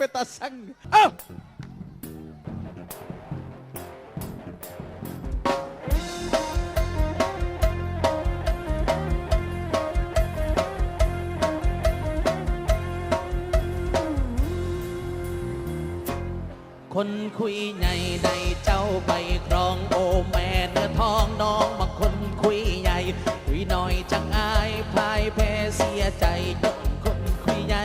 เป็นตาสังเอ้าคนคุยใหญ่ใดเจ้าไปครองโอแม่เนื้อทองน้องบางคนคุยใหญ่ คุยน้อยจังอายพายแพ้เสียใจยกคนคุยใหญ่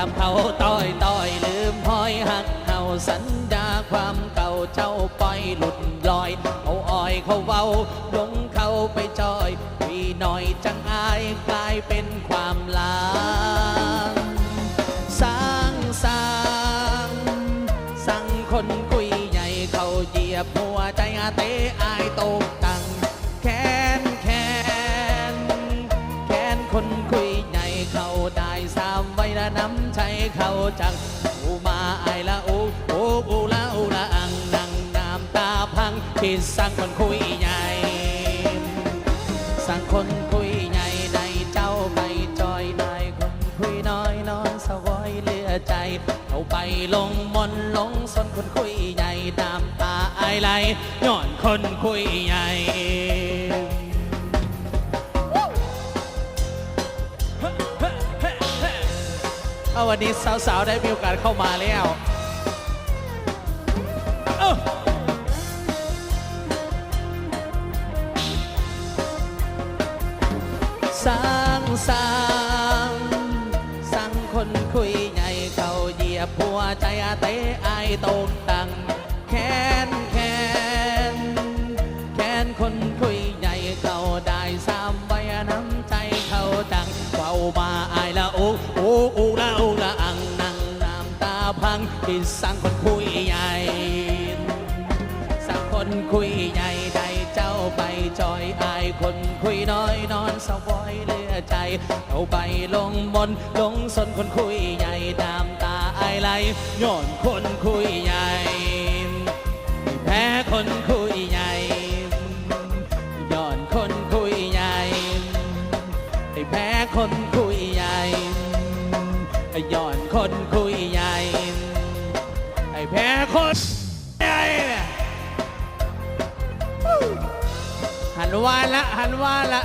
ตามเขาต้อยต้อยลืมพอยหักเฮาสัญญาความเก่าเจ้าปล่อยหลุดลอย เอาอ้อยเขาเว้าลงเข้าไปจอยคุยน้อยจังอายกลายเป็นความลางสร้างสร้างสั่งคนคุยใหญ่เขาเหยียบหัวใจอาเตอายตกตังแค้นแค้นแค้นคนคุยำใจเขาจังอูมาไอายละอูอูอูละอูละอังนังน้ำตาพังที่สั่งคนคุยใหญ่สั่งคนคุยใหญ่ในเจ้าไปจอยนายคนคุยน้อยนอนสวอยเลือใจเอาไปลงมนลงสนคนคุยใหญ่ตามตาไอไหลย้อนคนคุยใหญ่ เอาวันนี้สาวๆ ได้มีโอกาสเข้ามาแล้วสร้างสร้างสร้างคนคุยใหญ่เขาเหยียบหัวใจอาเตอายตกตังแค้นแค้นแค้นคนคุยใหญ่เขาได้สามใบน้ำใจเขาจังเฝ้ามาไอละอูอูอูละอู พังที่สร้างคนคุยใหญ่สักคนคุยใหญ่ใดเจ้าไปจอยอายคนคุยน้อยนอนสวอยเลือใจเอาไปลงมนลงสนคนคุยใหญ่ดามตาอายไหลย้อนคนคุยใหญ่แพ้คนคุยใหญ่ย้อนคนคุยใหญ่แพ้คนคุยใหญ่ ย้อนคนคุยใหญ่ให้แพ้คนใหญ่หันว่าละหันว่าละ